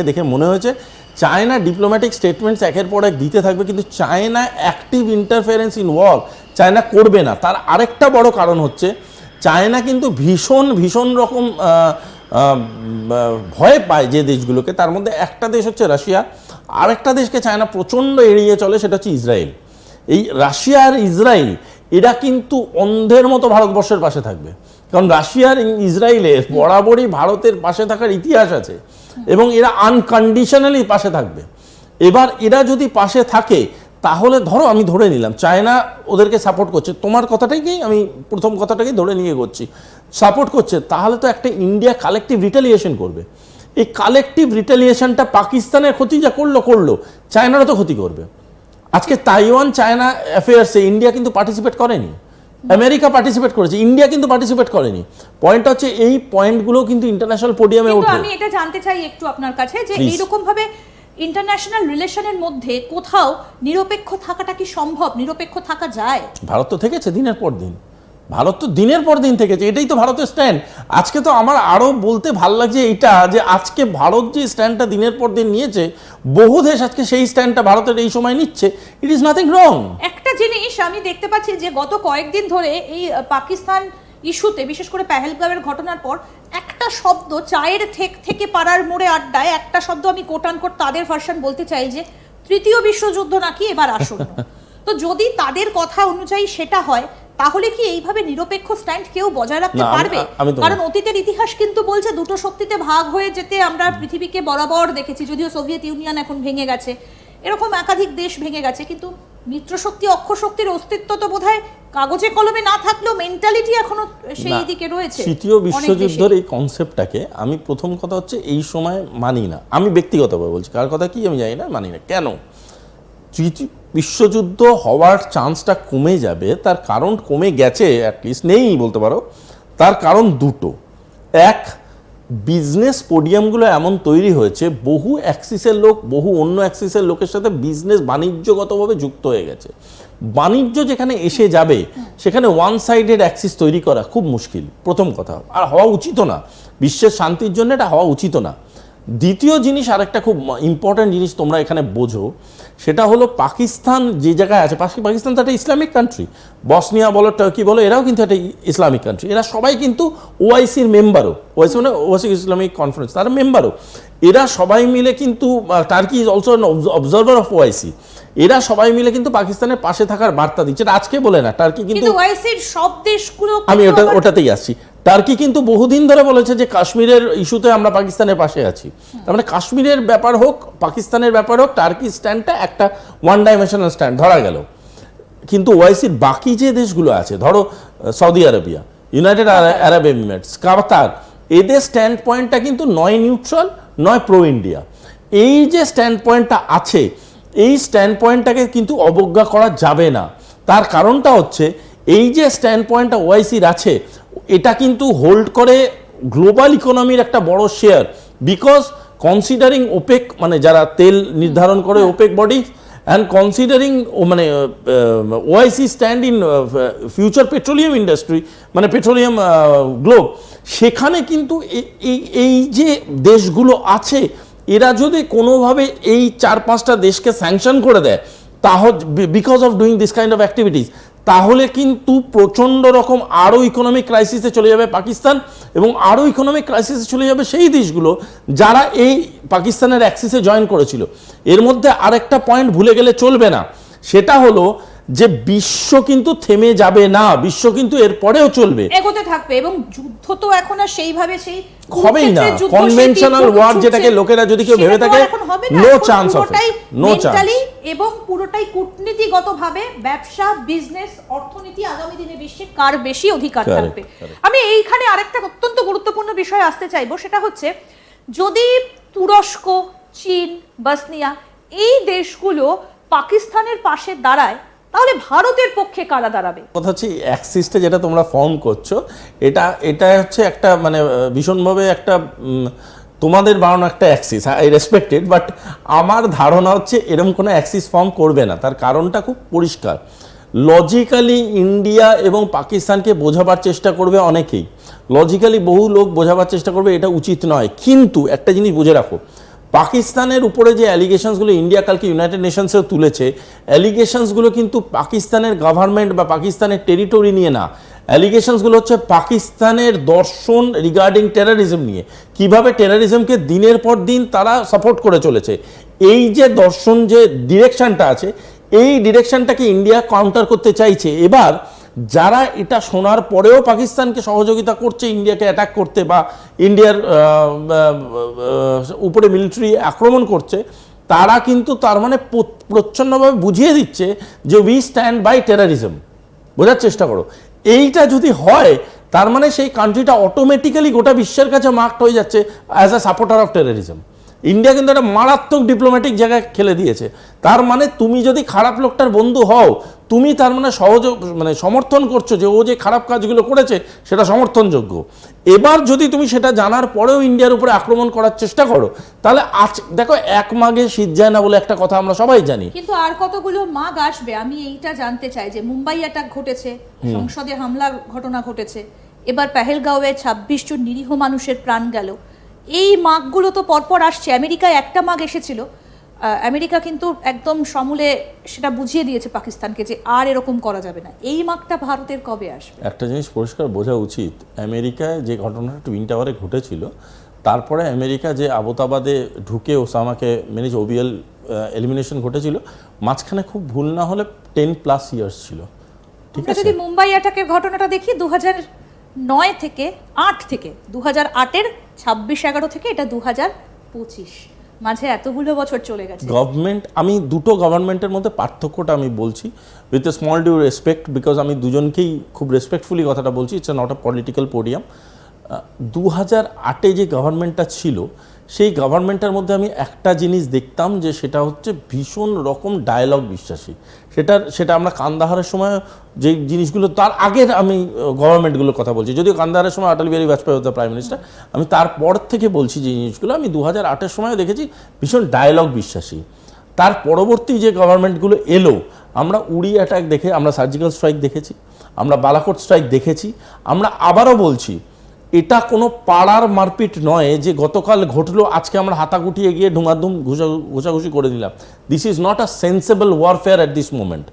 চায়নাকে দেখে মনে হয়েছে, চায়না ডিপ্লোম্যাটিক স্টেটমেন্টস একের পর এক দিতে থাকবে, কিন্তু China active interference in war China করবে না। তার আরেকটা বড় কারণ হচ্ছে, চায়না কিন্তু ভীষণ ভীষণ রকম ভয় পায় যে দেশগুলোকে। তার মধ্যে একটা দেশ হচ্ছে রাশিয়া, আরেকটা দেশকে চায়না প্রচণ্ড এড়িয়ে চলে, সেটা হচ্ছে ইসরায়েল। এই রাশিয়া আর ইসরায়েল, এরা কিন্তু অন্ধের মতো ভারতবর্ষের পাশে থাকবে। কারণ রাশিয়ার ইসরায়েলের বরাবরই ভারতের পাশে থাকার ইতিহাস আছে। এবং এরা আনকন্ডিশনালি পাশে থাকবে। এবার এরা যদি পাশে থাকে, তাহলে ধরো আমি ধরে নিলাম, চায়না ওদেরকে সাপোর্ট করছে, তোমার কথাটাকেই আমি প্রথম কথাটাকেই ধরে নিয়ে করছি সাপোর্ট করছে, তাহলে তো একটা ইন্ডিয়া কালেকটিভ রিটালিয়েশন করবে। এই কালেকটিভ রিটালিয়েশনটা পাকিস্তানের ক্ষতি যা করল করল। চায়নারও তো ক্ষতি করবে। আজকে তাইওয়ান চায়না অ্যাফেয়ার্সে ইন্ডিয়া কিন্তু পার্টিসিপেট করেনি। আমেরিকা পার্টিসিপেট করেছে ইন্ডিয়া কিন্তু পার্টিসিপেট করেনি। পয়েন্ট হচ্ছে এই পয়েন্টগুলো কিন্তু ইন্টারন্যাশনাল পোডিয়ামে ওঠে আমি এটা জানতে চাই একটু আপনার কাছে যে. এইরকম ভাবে ইন্টারন্যাশনাল রিলেশনের মধ্যে কোথাও নিরপেক্ষ থাকাটা কি সম্ভব? নিরপেক্ষ থাকা যায়? ভারত তো থেকেছে দিনের পর দিন। ভারত তো দিনের পর দিন থেকেছে এটাই তো ভারতের স্ট্যান্ড আজকে তো আমার আরও বলতে ভালো লাগছে এটা যে আজকে ভারত যে স্ট্যান্ডটা দিনের পর দিন নিয়েছে বহু দেশ আজকে সেই স্ট্যান্ডটা ভারতের এই সময় নিচ্ছে। ইট ইজ নাথিং রং একটা জিনিস আমি দেখতে পাচ্ছি যে গত কয়েকদিন ধরে এই পাকিস্তান ইস্যুতে বিশেষ করে পেহেলগামের ঘটনার পর একটা শব্দ চায়ের থেক থেকে পাড়ার মোড়ে আড্ডায় একটা শব্দ আমি কোটান কোট তাদের ভার্সন বলতে চাই যে তৃতীয় বিশ্বযুদ্ধ নাকি এবার আসন্ন। তো যদি তাদের কথা অনুযায়ী সেটা হয় তাহলে কি এইভাবে নিরপেক্ষ স্ট্যান্ড কেউ বজায় রাখতে পারবে? কারণ অতীতের ইতিহাস কিন্তু বলছে দুটো শক্তিতে ভাগ হয়ে যেতে আমরা পৃথিবীকে বরাবর দেখেছি যদিও সোভিয়েত ইউনিয়ন এখন ভেঙে গেছে। এরকম একাধিক দেশ ভেঙে গেছে কিন্তু মিত্রশক্তি অক্ষশক্তির অস্তিত্ব তো বোধহয় কাগজে কলমে না থাকলেও মেন্টালিটি এখনও সেই দিকে রয়েছে তৃতীয় বিশ্বযুদ্ধের এই কনসেপ্টটাকে আমি প্রথম কথা হচ্ছে এই সময় মানি না। আমি ব্যক্তিগতভাবে বলছি কার কথা কি আমি জানি না মানি না। কেন? তৃতীয় বিশ্বযুদ্ধ হওয়ার চান্সটা কমে যাবে তার কারণ কমে গেছে অ্যাটলিস্ট নেই বলতে পারো তার কারণ দুটো। এক বিজনেস পোডিয়ামগুলো এমন তৈরি হয়েছে, বহু অ্যাক্সিসের লোক, বহু অন্য অ্যাক্সিসের লোকের সাথে বিজনেস বাণিজ্যগতভাবে যুক্ত হয়ে গেছে। বাণিজ্য যেখানে এসে যাবে, সেখানে ওয়ান সাইডেড অ্যাক্সিস তৈরি করা খুব মুশকিল। প্রথম কথা, আর হওয়া উচিত না। বিশ্বের শান্তির জন্য এটা হওয়া উচিত না। দ্বিতীয় জিনিস, আরেকটা খুব ইম্পর্ট্যান্ট জিনিস তোমরা এখানে বোঝো সেটা হলো পাকিস্তান যে জায়গায় আছে পাকি- পাকিস্তান তো একটা ইসলামিক কান্ট্রি বসনিয়া বলো টার্কি বলো এরাও কিন্তু একটা ইসলামিক কান্ট্রি এরা সবাই কিন্তু ওআইসির মেম্বারও ওআইসি মানে ওআইসি ইসলামিক কনফারেন্স তারা মেম্বারও এরা সবাই মিলে কিন্তু Turkey is also observer of OIC. এরা সবাই মিলে কিন্তু পাকিস্তানের পাশে থাকার বার্তা দিচ্ছে। আজকে বলে না টার্কি কিন্তু কিন্তু ওয়াইসির সব দেশগুলো আমি ওটা ওটাতেই আসছি। টার্কি কিন্তু বহুদিন ধরে বলেছে যে কাশ্মীরের ইস্যুতে আমরা পাকিস্তানের পাশে আছি। তার মানে কাশ্মীরের ব্যাপার হোক, পাকিস্তানের ব্যাপার হোক, টার্কি স্ট্যান্ডটা একটা ওয়ান ডাইমেনশনাল স্ট্যান্ড ধরা গেল। কিন্তু ওয়াইসির বাকি যে দেশগুলো আছে, ধরো Saudi Arabia United Arab Emirates Qatar এদের স্ট্যান্ড পয়েন্টটা কিন্তু নয় নিউট্রাল নয় প্রো ইন্ডিয়া এই যে স্ট্যান্ড পয়েন্টটা আছে, এই স্ট্যান্ড পয়েন্টটাকে কিন্তু অবজ্ঞা করা যাবে না। তার কারণটা হচ্ছে, এই যে স্ট্যান্ড পয়েন্টটা ওয়াইসির আছে এটা কিন্তু হোল্ড করে গ্লোবাল ইকোনমির একটা বড় শেয়ার বিকজ কনসিডারিং ওপেক মানে যারা তেল নির্ধারণ করে ওপেক বডি অ্যান্ড কনসিডারিং মানে OIC stand in future petroleum industry মানে পেট্রোলিয়াম গ্লোব সেখানে কিন্তু এই এই যে দেশগুলো আছে এরা যদি কোনোভাবে এই চার পাঁচটা দেশকে স্যাংশন করে দেয় তাহলে because of doing this kind of activities তাহলে কিন্তু প্রচণ্ড রকম আরও ইকোনমিক ক্রাইসিসে চলে যাবে পাকিস্তান এবং আরও ইকোনমিক ক্রাইসিসে চলে যাবে সেই দেশগুলো যারা এই পাকিস্তানের অ্যাক্সিসে জয়েন করেছিল। এর মধ্যে আরেকটা পয়েন্ট ভুলে গেলে চলবে না। সেটা হলো যে বিশ্ব কিন্তু থেমে যাবে না বিশ্ব কিন্তু এর পরেও চলবে। এগোতে থাকবে এবং যুদ্ধ তো এখন আর সেইভাবে সেই হবেই না। কনভেনশনাল ওয়ার যেটাকে লোকেরা যদি কেউ ভেবে থাকে না, চান্স অফ নো চান্স এবং পুরোটাই কূটনীতিগতভাবে ব্যবসা বিজনেস অর্থনীতি আগামী দিনে বিশ্বে কার বেশি অধিকার থাকবে? আমি এইখানে আরেকটা অত্যন্ত গুরুত্বপূর্ণ বিষয় আসতে চাইব সেটা হচ্ছে যদি তুরস্ক চীন বসনিয়া এই দেশগুলো পাকিস্তানের পাশে দাঁড়ায় তাহলে ভারতের পক্ষে কারা দাঁড়াবে? কথা হচ্ছে অ্যাক্সিসটা যেটা তোমরা ফর্ম করছ, এটা এটা হচ্ছে একটা মানে ভীষণভাবে একটা তোমাদের বানানো একটা অ্যাক্সিস আই রেসপেক্টেড বাট আমার ধারণা হচ্ছে এরকম কোনো অ্যাক্সিস ফর্ম করবে না। তার কারণটা খুব পরিষ্কার। লজিক্যালি ইন্ডিয়া এবং পাকিস্তানকে বোঝাবার চেষ্টা করবে অনেকেই। লজিক্যালি বহু লোক বোঝাবার চেষ্টা করবে, এটা উচিত নয়। কিন্তু একটা জিনিস বুঝে রাখো পাকিস্তানের উপরে যে অ্যালিগেশনসগুলো ইন্ডিয়া কালকে ইউনাইটেড নেশনসেও তুলেছে অ্যালিগেশনসগুলো কিন্তু পাকিস্তানের গভর্নমেন্ট বা পাকিস্তানের টেরিটরি নিয়ে না। অ্যালিগেশনসগুলো হচ্ছে পাকিস্তানের দর্শন রিগার্ডিং টেরারিজম নিয়ে। কীভাবে টেরারিজমকে দিনের পর দিন তারা সাপোর্ট করে চলেছে। এই যে দর্শন যে ডিরেকশনটা আছে, এই ডিরেকশনটাকে ইন্ডিয়া কাউন্টার করতে চাইছে। এবার যারা এটা শোনার পরেও পাকিস্তানকে সহযোগিতা করছে, ইন্ডিয়াকে অ্যাটাক করতে বা ইন্ডিয়ার উপরে মিলিটারি আক্রমণ করছে, তারা কিন্তু তার মানে প্র- প্রচ্ছন্নভাবে বুঝিয়ে দিচ্ছে যে উই স্ট্যান্ড বাই টেরারিজম বোঝার চেষ্টা করো। এইটা যদি হয়, তার মানে সেই কান্ট্রিটা অটোমেটিক্যালি গোটা বিশ্বের কাছে মার্কড হয়ে যাচ্ছে as a supporter of terrorism India কিন্তু একটা মারাত্মক ডিপ্লোম্যাটিক জায়গায় খেলে দিয়েছে। তার মানে তুমি যদি খারাপ লোকটার বন্ধু হও তুমি তার মানে সহজ মানে সমর্থন করছ যে ও যে খারাপ কাজগুলো করেছে সেটা সমর্থনযোগ্য। এবার যদি তুমি সেটা জানার পরেও ইন্ডিয়ার উপরে আক্রমণ করার চেষ্টা করো তাহলে আজ দেখো এক মাগে শীত যায় না বলে একটা কথা আমরা সবাই জানি। কিন্তু আর কতগুলো মাগ আসবে? আমি এইটা জানতে চাই যে মুম্বাই অ্যাটাক ঘটেছে সংসদে হামলার ঘটনা ঘটেছে এবার পেহেলগাঁওয়ে ছাব্বিশ জন নিরীহ মানুষের প্রাণ গেল। এই মাগগুলো তো পরপর আসছে। আমেরিকায় একটা মাগ এসেছিল। আমেরিকা কিন্তু একদম সমূলে সেটা বুঝিয়ে দিয়েছে পাকিস্তানকে যে আর এরকম করা যাবে না। এই মাগটা ভারতের কবে আসবে? একটা জিনিস পরিষ্কার বোঝা উচিত। আমেরিকায় যে ঘটনাটা টুইন টাওয়ারে ঘটেছিল তারপরে আমেরিকা যে আবতাবাদে ঢুকে ওসামাকে মেনেজ ওবিএল এলিমিনেশন ঘটেছিল মাঝখানে খুব ভুল না হলে টেন প্লাস ইয়ার্স ছিল। ঠিক আছে? যদি মুম্বাই অ্যাটাকের ঘটনাটা দেখি দু নয় থেকে আট থেকে দু হাজার আটের ছাব্বিশ এগারো থেকে এটা দু হাজার পঁচিশ। মাঝে এতগুলো বছর চলে গেছে। গভর্নমেন্ট আমি দুটো গভর্নমেন্টের মধ্যে পার্থক্যটা আমি বলছি with a small due respect because আমি দুজনকেই খুব রেসপেক্টফুলি কথাটা বলছি it's not a political podium দু হাজার আটে যে গভর্নমেন্টটা ছিল, সেই গভর্নমেন্টের মধ্যে আমি একটা জিনিস দেখতাম যে সেটা হচ্ছে ভীষণ রকম ডায়ালগ বিশ্বাসী। সেটা সেটা আমরা কান্দাহারের সময় যে জিনিসগুলো, তার আগের আমি গভর্নমেন্টগুলোর কথা বলছি। যদিও কান্দাহারের সময় অটল বিহারী বাজপেয়ী হতো প্রাইম মিনিস্টার আমি তারপর থেকে বলছি যে জিনিসগুলো, আমি দু হাজার আটের সময় দেখেছি ভীষণ ডায়ালগ বিশ্বাসী। তার পরবর্তী যে গভর্নমেন্টগুলো এলো, আমরা উড়ি অ্যাটাক দেখে, আমরা সার্জিক্যাল স্ট্রাইক দেখেছি, আমরা বালাকোট স্ট্রাইক দেখেছি, আমরা আবারও বলছি এটা কোনো পাড়ার মারপিট নয় যে গতকাল ঘটলো, আজকে আমরা হাতা গুটিয়ে গিয়ে ঢুমাধুম ঘুষা, ঘুষাঘুষি করে দিলাম this is not a sensible warfare at this moment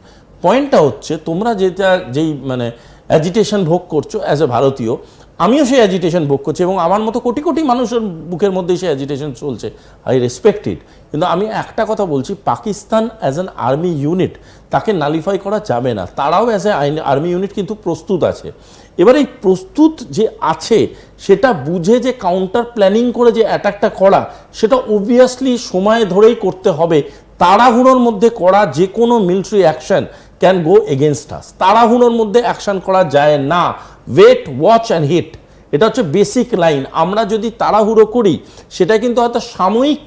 পয়েন্টটা হচ্ছে, তোমরা যেটা, যেই মানে অ্যাজিটেশন ভোগ করছ অ্যাজ এ ভারতীয় আমিও সেই অ্যাজিটেশন ভোগ করছি এবং আমার মতো কোটি কোটি মানুষের বুকের মধ্যে সেই অ্যাজিটেশন চলছে। আই রেসপেক্ট ইট কিন্তু আমি একটা কথা বলছি, Pakistan as an army unit তাকে নালিফাই করা যাবে না। তারাও অ্যাজ এ আর্মি ইউনিট কিন্তু প্রস্তুত আছে। এবার এই প্রস্তুত যে আছে, সেটা বুঝে যে কাউন্টার প্ল্যানিং করে যে অ্যাটাকটা করা, সেটা অবভিয়াসলি সময় ধরেই করতে হবে। তাড়াহুড়োর মধ্যে করা যে কোনো military action can go against us তাড়াহুড়োর মধ্যে অ্যাকশন করা যায় না। ওয়েট ওয়াচ অ্যান্ড হিট এটা হচ্ছে বেসিক লাইন আমরা যদি তাড়াহুড়ো করি, সেটা কিন্তু হয়তো সাময়িক